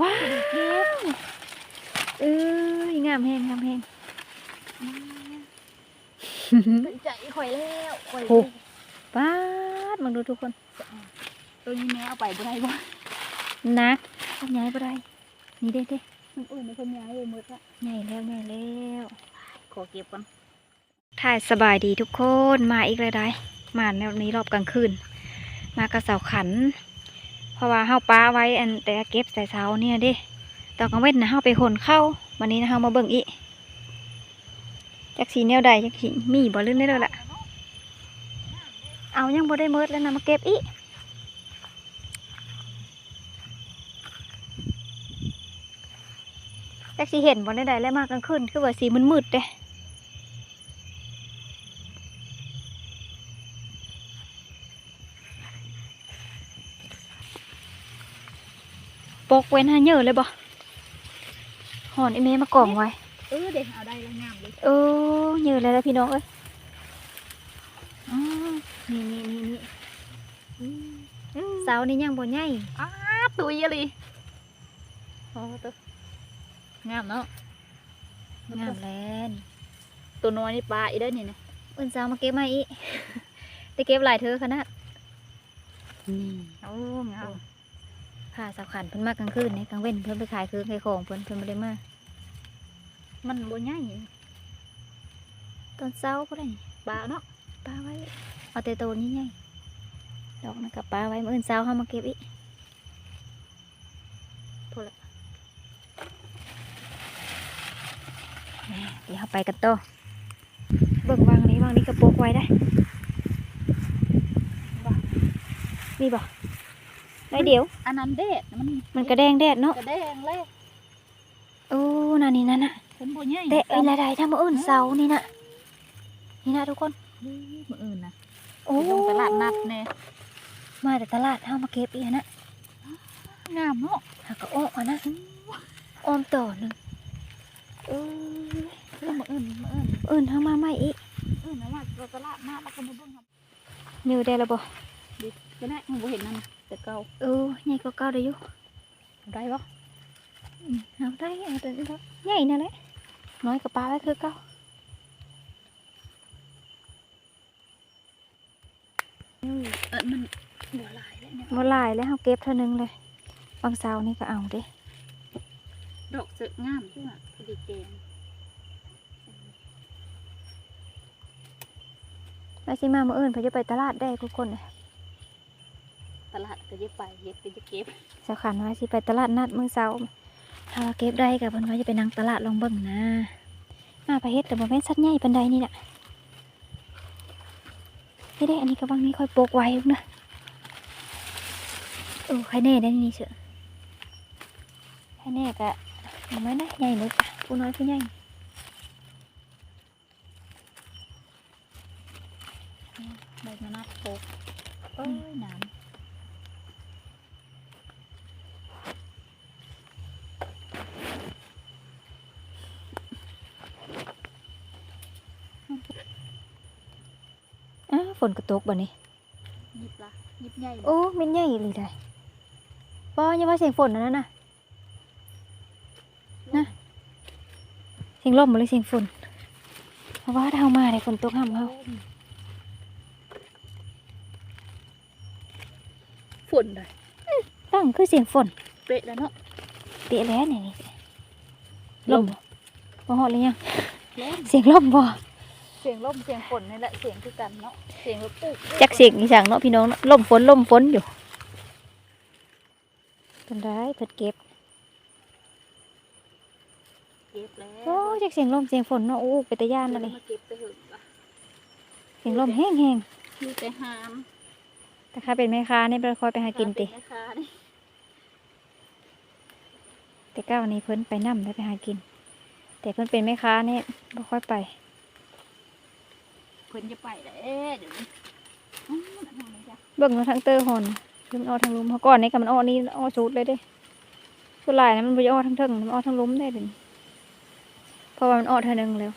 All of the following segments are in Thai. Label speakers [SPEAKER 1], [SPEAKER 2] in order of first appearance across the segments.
[SPEAKER 1] ว้าวเอ้ยงามแฮงงามแฮง
[SPEAKER 2] เป็นใจข่อยแล้วข่อย
[SPEAKER 1] โอ้ป้าดมาดูทุกคน
[SPEAKER 2] ตัวนี้แม่เอาไปบ่ได้บ่
[SPEAKER 1] นักย้ายไปได้นี่เด้เด้
[SPEAKER 2] มันอื่นในคนย้ายเลยหมดละ
[SPEAKER 1] ใหญ่แล้วใหญ่แล้ว
[SPEAKER 2] ขอเก็บก่อน
[SPEAKER 1] ถ่ายสบายดีทุกคนมาอีกเลยได้มาแนวนี้รอบกลางคืน มากระเสาขันเพ ราะว่าเฮาป้าไว้อันแต่เก็บใส่เสาเนี่ยดิตอนกลางเว้นนะเฮาไปขนเข้าวันนี้นะเฮามาเบิ่งอีกจักสีแนวใดจักสีมีบ่ลื่นได้แล้วล่ะ เอายังบ่ได้เมิดแล้วนะมาเก็บอีกจักสีเห็นบ่ได้ใดแล้วมากลางคืนคือว่าสีมันมืดเด้ ปกเว้นหาเยอะเลยบ่หอนไอเมมากล่องไว้
[SPEAKER 2] เออเด็กเอาได้แล้วงามเลย
[SPEAKER 1] เออเยอะเลยแล้วพี่น้องเอ้ยอ๋อนี่นี่นี่นี่เสานี่ยังบ่ใหญ่
[SPEAKER 2] อ้าตัวยี่ลีโอ้ตัวงามเนาะ
[SPEAKER 1] งามแล้ว
[SPEAKER 2] ตัวน้อยนี่ปลาอีได้นี่นะ
[SPEAKER 1] เอิ้นเสามาเก็บมาอีกแต่เก็บหลายเธอขนาด
[SPEAKER 2] โอ้งาม
[SPEAKER 1] ผ่าเสาขันเพิ่นมากลางคืนนี่กลางเว้นเพิ่นไปขายคืองขายของเพิ่นเพิ่นบ่ได้มา
[SPEAKER 2] มันบ่ใหญ่
[SPEAKER 1] ตอนเช้าก็ได้นี่
[SPEAKER 2] ปลาเนาะ
[SPEAKER 1] ปลาไว้เอาแต่ตัวนี้ใหญ่ดอกนะกับปลาไว้มื้อเช้าเฮามาเก็บอีก
[SPEAKER 2] พอละ
[SPEAKER 1] เดี๋ยวเราไปกันต่อเบิ่งวางนี้วางนี้กระโปกไว้ได้มีบ่ ได้เดี๋ยว
[SPEAKER 2] อันนั้นเด็ดมัน
[SPEAKER 1] มันกระแดงแดดเนาะ
[SPEAKER 2] กระแดงเลย
[SPEAKER 1] โอ้นั่นนี่นั่นน่ะ
[SPEAKER 2] เป็นบ่ใหญ่
[SPEAKER 1] เตะเอ้ยหลายๆถ้ามื้ออื่นเสาร์นี่น่ะนี่นะทุกคน
[SPEAKER 2] มืออื่นนะ
[SPEAKER 1] โอ้
[SPEAKER 2] ไปลงตลาดนัดแน่
[SPEAKER 1] มาแต่ตลาดเฮามาเก็บอีกนะ
[SPEAKER 2] งามเนาะ
[SPEAKER 1] หากก็อ้อมอะนะอ้อมต่อหนึงเอ้ย
[SPEAKER 2] แล้วมืออื่นมืออื่น
[SPEAKER 1] อื่นเฮามาใหม่อีก
[SPEAKER 2] เออนะว่าเราตลาดนัดแล้วก็มาเบิ่งครับ
[SPEAKER 1] นิวได้แล้วบ่
[SPEAKER 2] ดิก็ได้มันบ่เห็นนั่น แต่เก่า
[SPEAKER 1] เออใหญ่กว่าเก่าได้อยู่
[SPEAKER 2] ได้บ่
[SPEAKER 1] อืมเอาได้เอาแต่นี้เนาะใหญ่นั่นแหละน้อยกับปลาไว้คือเก่า
[SPEAKER 2] เออมันบ่หลายเลยเนี่ย
[SPEAKER 1] บ่หลายแล้วเฮาเก็บเท่านึงเลยบางเสาร์นี่ก็เอาเด้
[SPEAKER 2] ดอกเสกงามด้วยพอดีแกง
[SPEAKER 1] แล้วสิมามื้ออื่นเพิ่นจะไปตลาดได้ทุกคนเลย
[SPEAKER 2] ต ลาดก็จะไปเฮ็ดก็จะเก็บ
[SPEAKER 1] สาขาว่าสิไปตลาดนัดมื้อเช้าถ้าว่าเก็บได้ก็เพิ่นว่าจะไปนั่งตลาดลองเบิ่งนะมาประเฮ็ดแต่บ่แม่นสัตว์ใหญ่ปานใดนี่น่ะนี่เด้อันนี้ก็บางนี้ค่อยโปกไว้ลูกนะเออใครแน่ได้นี่เสือใครแน่ก็บ่แม่นนะใหญ่เลยจ้ะผู้น้อยผู้ใหญ่
[SPEAKER 2] ใบมะนาวโปกเอ้ยห
[SPEAKER 1] นาฝ นก็ตกบ่นี่ำ
[SPEAKER 2] ยิบละยิบใหญ่
[SPEAKER 1] โอ้แม่นใหญ่อีหลีได้บ่อย่าว่าเสียงฝนนั่นนะน่ะนะเสียงลมบ่หรือเสียงฝนเพราะว่าถ้าเฮามาได้ฝนตกห้ามเฮา
[SPEAKER 2] ฝนได้
[SPEAKER 1] ตั้งคือเสียงฝน
[SPEAKER 2] เป๊ะแล้วเนาะ
[SPEAKER 1] เปะแล้วนี่นี่ลมบ่บ่ฮอดเลยยัง
[SPEAKER 2] ลม
[SPEAKER 1] เสียงลมบ่
[SPEAKER 2] เสียงลมเสียงฝนนี่แหละเสียงคือกันเนาะเสียงรถปุ๊ก
[SPEAKER 1] จักเสียงอีสังเนาะพี่น้องเนาะลมฝนลมฝนอยู่เป็นไรเพิ่นเก็บ
[SPEAKER 2] เก็บแล้ว
[SPEAKER 1] โอ้จักเสียงลมเสียงฝนเนาะโอ้เป็นตาย่านนั่นเลย
[SPEAKER 2] มาเก็บไปเถอะว่ะ
[SPEAKER 1] เสียงลมแห้ง
[SPEAKER 2] อยู่แต่หาม
[SPEAKER 1] ๆแต่ถ้าเป็นแม่ค้านี่บ่ค่อยไปหากินติ
[SPEAKER 2] เป็นะคะนี่
[SPEAKER 1] แต่ก้าวนี้เพิ่นไปนํได้ไปหากิน แต่เพิ่นเป็นแม่ค้านี่บ่ค่อยไป
[SPEAKER 2] เพิ่นจะไปแล้วเอ๊ะเดี๋ยวนี้อื้อมันทำไมจ๊ะ
[SPEAKER 1] เบิ่งเนาะทางเตอร์หอนคือมันออกทางหลุมเฮาก่อนนี่ก็มันออกนี่ออกสุดเลยเด้ส่วนหลายนะมันบ่ได้ออกทางเทิงมันออกทางหลุมได้เด้นี่เพราะว่ามันออกเท่านึงแล้ว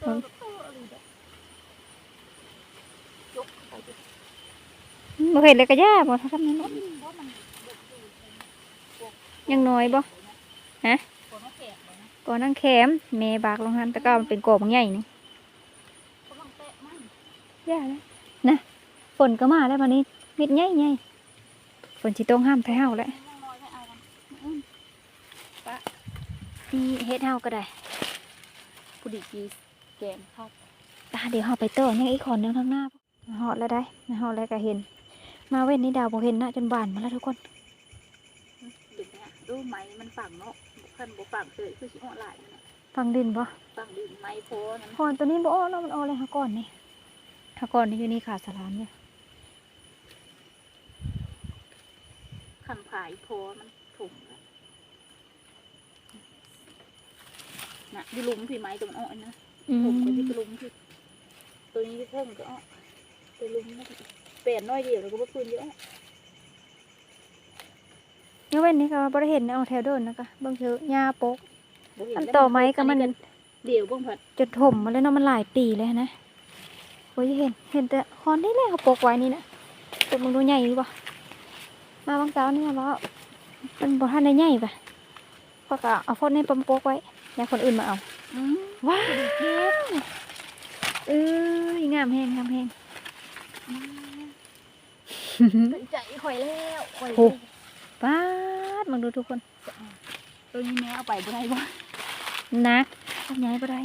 [SPEAKER 2] เออเอออะไรเด้อยกเข้าไปดิ
[SPEAKER 1] บ่เห็นเลยก็ย่าบ่ทำนั้นเนาะ
[SPEAKER 2] เพราะมันเด็กอยู่เป็น
[SPEAKER 1] ยังน้อยบ่ฮะ
[SPEAKER 2] คนมาแขกเลยนะ
[SPEAKER 1] ก่อนนั่งแคมเมบากลงหันแตะก้ามันเป็นโกบางใหญ่นี่
[SPEAKER 2] กำลังเตะมัน
[SPEAKER 1] ย่าแล้วนะฝนก็มาแล้ววันนี้เม็ดใหญ่ใหญ่ฝนสิตกห้ามไทเฮาแล้ว
[SPEAKER 2] ยังน้อยไม่เอากันอืม
[SPEAKER 1] นี่เฮ็ดเฮาก็ได้
[SPEAKER 2] ผู้ดีกีแกงข้าว
[SPEAKER 1] ตาเดี๋ยวเฮาไปต่อยังอีกคนหนึงข้างหน้ามาฮอดแล้วได้มาฮอดแล้วก็เห็น มาเว้นนี่ดาวบ่เห็นนะจนบานมาแล้วทุกคน
[SPEAKER 2] ดึกเนี่ยดูไม้มันฝังเนาะขั้นบ่ฝังเลยคือสิเหาะหลายเนี่ย
[SPEAKER 1] ฟังดินบ่
[SPEAKER 2] ฝังดินไม้โพนั้น
[SPEAKER 1] พอนตัวนี้บ่อ้อเนาะมันอ้อเลยหาก่อนนี่ หาก่อนนี่อยู่นี่ขาดสลามเนี่ย
[SPEAKER 2] ขันผายโพมันถุงแล้วน่ะอยู่หลุมพี่ไม้ตัวมันอ้อนะ
[SPEAKER 1] อื
[SPEAKER 2] ผม
[SPEAKER 1] ม
[SPEAKER 2] ก็ที่กระลุมที่ตัวนี้ที่เพิ่มก็อ้อตัวลุมนะเปลี่ยนน้อยเดียวแล้วก็บ่พื้นเยอะ
[SPEAKER 1] ยังเว้นนี่ก็บ่ได้เห็นเอาแถวเดินนะก็เบิ่งเถอะหญ้าปก
[SPEAKER 2] บ่เห็
[SPEAKER 1] อัน
[SPEAKER 2] แล้ว
[SPEAKER 1] ต่อไม้ก็มัน
[SPEAKER 2] เดี๋ยวเบิ่งผัด
[SPEAKER 1] จนถมมาแล้วเนาะมันหลายปีเลยนะ โอ้ยเห็น เห็นแต่คอนนี่แหละเขาปกไว้นี่นะแต่มึงดูใหญ่ดีป่ะมาบางเช้านี่ว่ามันบ่ทันได้ใหญ่ป่ะเพราะก็เอาคนในปั๊มปกไว้แล้วคนอื่นมาเอา
[SPEAKER 2] อืม
[SPEAKER 1] ว้าวเอ้ยงามแฮงงามแฮง
[SPEAKER 2] สนใจข่อยแล้วข่อย
[SPEAKER 1] โอ้ป้าดมึงดูทุกคน
[SPEAKER 2] ตัวนี้แม่เอาไปบ่ได้บ่
[SPEAKER 1] นักทำใหญ่บ่ได้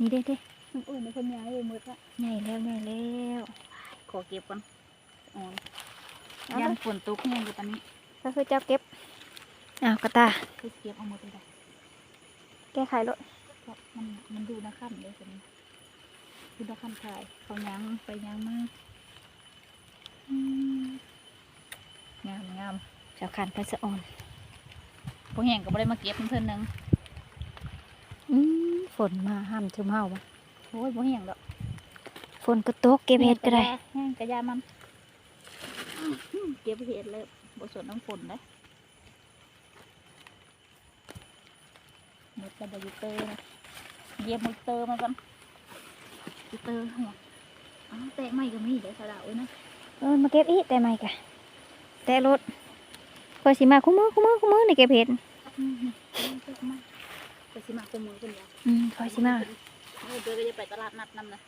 [SPEAKER 1] นี่เด้เด้
[SPEAKER 2] มัน อื่นในคนย้ายเลยมืดละ
[SPEAKER 1] ใหญ่แล้วใหญ่แล้ว
[SPEAKER 2] ขอเก็บก่อนอ๋อ
[SPEAKER 1] เอา
[SPEAKER 2] ยั
[SPEAKER 1] ไป
[SPEAKER 2] นฝนตกแห้งอยู่ตอนนี้
[SPEAKER 1] ก็คือเจ้าเก็บอ้าวกระตา
[SPEAKER 2] คือเก็บเอาหมดเลยได้
[SPEAKER 1] แก้ไขรถ
[SPEAKER 2] เพราะมันมันดูนะขั้นเลยคนนี้ดูนะขั้นถ่ายเขายังไปยังมาอืมงามงาม
[SPEAKER 1] เจ้าขันไปสะอ่อน
[SPEAKER 2] พวกแห้งก็บ่ได้มาเก็บเพิ่นๆหนึง
[SPEAKER 1] อืมฝนมาห้ามชุมเฮาบ่
[SPEAKER 2] โอ้ยบ่แห้งดอก
[SPEAKER 1] ฝนก็ตกเก็บเห็ดก็ได้
[SPEAKER 2] แห้งกระยามันเก็บเห็ดเลยบ่สนน้ำฝนเลยหมดกระดาษเตอร์นะเย็บมือเตอร์มาก่อนยูเตอร์หัวอ้าวแตะไม่ก็มีเดี๋ยวสะดาวไว้นะ
[SPEAKER 1] เออมาเก็บอีกแต่ไม่กะแต่รถเพื่อสิมาคู่มือคู่มือคู่มือในเก็บเห็ด
[SPEAKER 2] อืมเตะมาไปสิมาคุมมือคนเดียว
[SPEAKER 1] อืมเพื่อสิมา
[SPEAKER 2] เออเดี๋ยวก็จะไปตลาดนัดนำนะ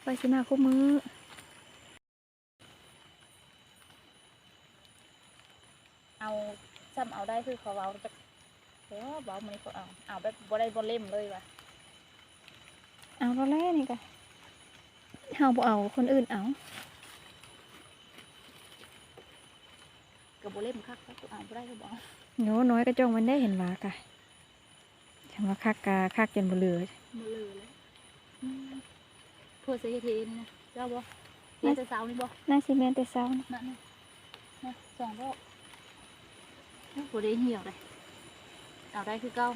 [SPEAKER 1] เพื่อสิมาคู่มือ
[SPEAKER 2] เอาซ้ำเอาได้คือเขาเอาจะเดี๋ยวเบามันเขาเอาเอาแบบบ่ได้บ่เล่มเลยว่ะ
[SPEAKER 1] เอาเราแล่นี่กะเฮาบ่เอาคนอื่นเอา
[SPEAKER 2] กับบ่เล่มคักเขาเอาบ่ได้ก็บ่เอา
[SPEAKER 1] โน้น้อยก็จ้องมันได้เห็นว่ากะฉัน ว่าคักกะคักจนบ่เหลือ
[SPEAKER 2] มาเลยเลยอืมเพื่อเสียทีนี่นะเจ้าบ่เลี้ยงแต่เช้านี่บ่
[SPEAKER 1] น่าสิแม่นแต่เช้านะ
[SPEAKER 2] นั่นนี่นะสองรอบบ่ได้เหี่ยวเลยเอาได้คือเก่า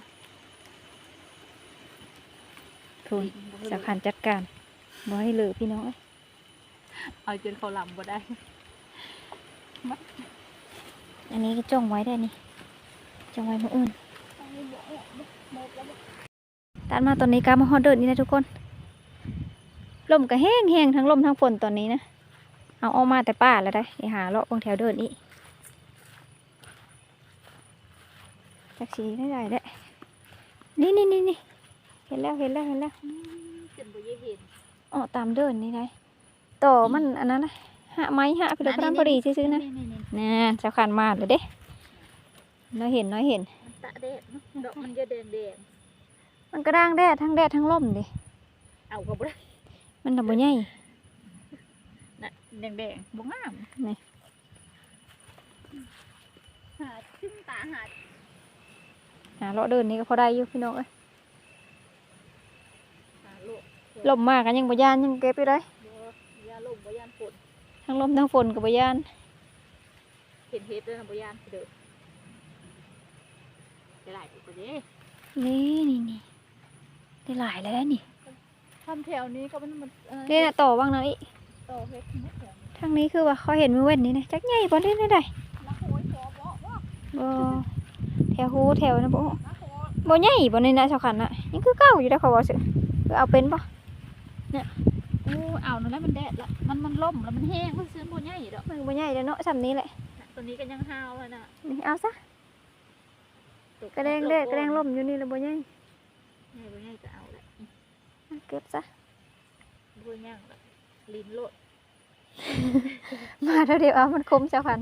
[SPEAKER 1] ทุน
[SPEAKER 2] บ่ได้
[SPEAKER 1] เจ้าขันจัดการบ่ให้เหลือพี่น้องเอ้ย
[SPEAKER 2] เอาจนเขาลำบ่ได้
[SPEAKER 1] อันนี้ก็จ้องไว้ได้นี่จ้องไว้มื้ออื่น ตัดมาตอนนี้กามาฮอดเดินนี่นะทุกคน ลมก็แห้งแห้งทั้งลมทั้งฝนตอนนี้นะ เอาออกมาแต่ป่าแล้วได้ไปหาเลาะบางแถวเดินอีกจักสีได้ได้แหละนี่นี่นี่นี่เห็นแล้วเห็นแล้วเห็นแล้ว
[SPEAKER 2] จนบ่ได้เห็น
[SPEAKER 1] อ๋อตามเดินนี่ได้ต่อมันอันนั้นนะหะไม้หะไปเดูพระรามพอดีซื้อๆนะ
[SPEAKER 2] นี่
[SPEAKER 1] น่าเจ้าขันมาเลยเด้น้อยเห็นน้อยเห็น
[SPEAKER 2] ๆมันตะ แดดเนอะดอกมันจะแดง
[SPEAKER 1] มันก็ด่างแดดทั้งแดดทั้งลมดิ
[SPEAKER 2] ๆเอาก็บ่ได้
[SPEAKER 1] มันดับบ่ใหญ่
[SPEAKER 2] น่ะแดงๆบ่งาม
[SPEAKER 1] นี่
[SPEAKER 2] หาขึ้นตาหา
[SPEAKER 1] หาเลาะเดินนี่ก็พอได้อยู่พี่น้องเอ้ย
[SPEAKER 2] หาโลก
[SPEAKER 1] ลมมากกันยังบ่ยานยังเก็บอยู่ได้
[SPEAKER 2] บ่ยาลมบ่ยานฝน
[SPEAKER 1] ทั้งลมทั้งฝนก็บ่ยาน
[SPEAKER 2] เห็นเฮ็ดด้วยนะบ่ยานเด้อ ได้หลายตัวเด้
[SPEAKER 1] นี่นี่นี่ได้หลายแล้วนี่
[SPEAKER 2] ทำแถวนี้ก็มันมันเอ่อ
[SPEAKER 1] นี่นะต่อว่างนะอี
[SPEAKER 2] ต่อเฮ็ดหมดแถวนี้
[SPEAKER 1] ทางนี้คือว่าเขาเห็นมือเว้นนี่นะจักใหญ่บ่ได้ได้ได้
[SPEAKER 2] นะโหยขอบ่บ่
[SPEAKER 1] บ่แถวหูแถวนะบ่
[SPEAKER 2] นะโหย
[SPEAKER 1] บ่ใหญ่บ่ในนะชาวขันน่ะนี่คือเก่าอยู่ได้อเขาว่าสิคือเอาเป็นบ่
[SPEAKER 2] อู้เอานั่นแหละมันแดดละมันมันล่มแล้วมันแห้งมันซื้อบ่ใหญ่ดอก
[SPEAKER 1] มันบ่ใหญ่แล้วเนาะซ้ำนี้แหละ
[SPEAKER 2] ตัวตัวนี้ก็ยังห้าวอะน่ะ
[SPEAKER 1] นี่เอาซะ
[SPEAKER 2] ต
[SPEAKER 1] กระแดงเด้กระแดงล่มอยู่นี่แล้วบ่ใหญ่
[SPEAKER 2] ใหญ่บ่ใหญ่ก็เอาแหละ
[SPEAKER 1] เก็บซะ
[SPEAKER 2] บ่ย่างละลิ้นโลด
[SPEAKER 1] มาเท่าเดียวเอามันคมเจ้าพัน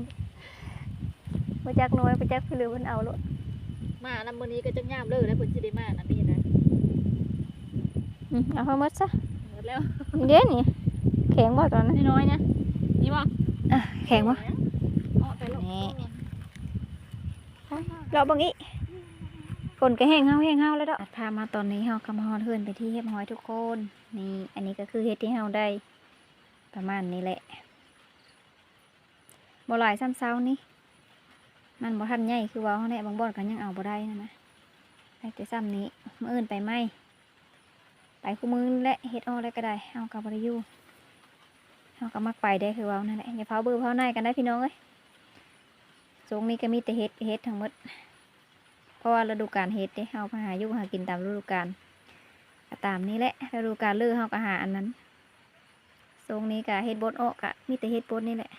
[SPEAKER 1] บ่จักน้อยบ่จักพี่ลือมันเอาโลด
[SPEAKER 2] มานำมื้อนี้ก็จังยามเลยแล้วเพิ่นสิได้มานั่นนี่นะ
[SPEAKER 1] อืมเอาเฮาหมดซะ
[SPEAKER 2] หมดแล้ว
[SPEAKER 1] นี่เด้นี่แข็งบ่ตอนนั้น
[SPEAKER 2] น้อยๆนะนี่บ่
[SPEAKER 1] อะแข็งบ่
[SPEAKER 2] เอาไปลง
[SPEAKER 1] นี่เราบางอี ฝนก็แห้งเฮาแห้งเฮาแล้วดอกพามาตอนนี้เฮากำฮอนเฮือนไปที่เฮ็ดหอยทุกคน นี่ อันนี้ก็คือเฮ็ดที่เฮาได้ ประมาณนี้แหละบ่หลายซ้ำเซานี่ มันบ่ทันใหญ่คือว่าเฮาแน่บางบ่อนก็ยังเอาบ่ได้นะนะได้แต่ซ้ำนี้มื้ออื่นไปไหมไปคู่มือและเฮ็ดออแล้วก็ได้เฮาก็บ่ได้อยู่เฮาก็มักไปได้คือว่านั่นแหละอย่าเผาเบื่อเผาในกันได้พี่น้องเอ้ยช่วงนี้ก็มีแต่เฮ็ดเฮ็ดทั้งหมด เพราะว่าฤดูกาลเฮ็ดเด้เฮาก็หาอยู่หากินตามฤดูกาลก็ตามนี้แหละฤดูกาลลือเฮาก็หาอันนั้นทรงนี้ก็เฮ็ดบดออกก็มีแต่เฮ็ดบดนี่แหละ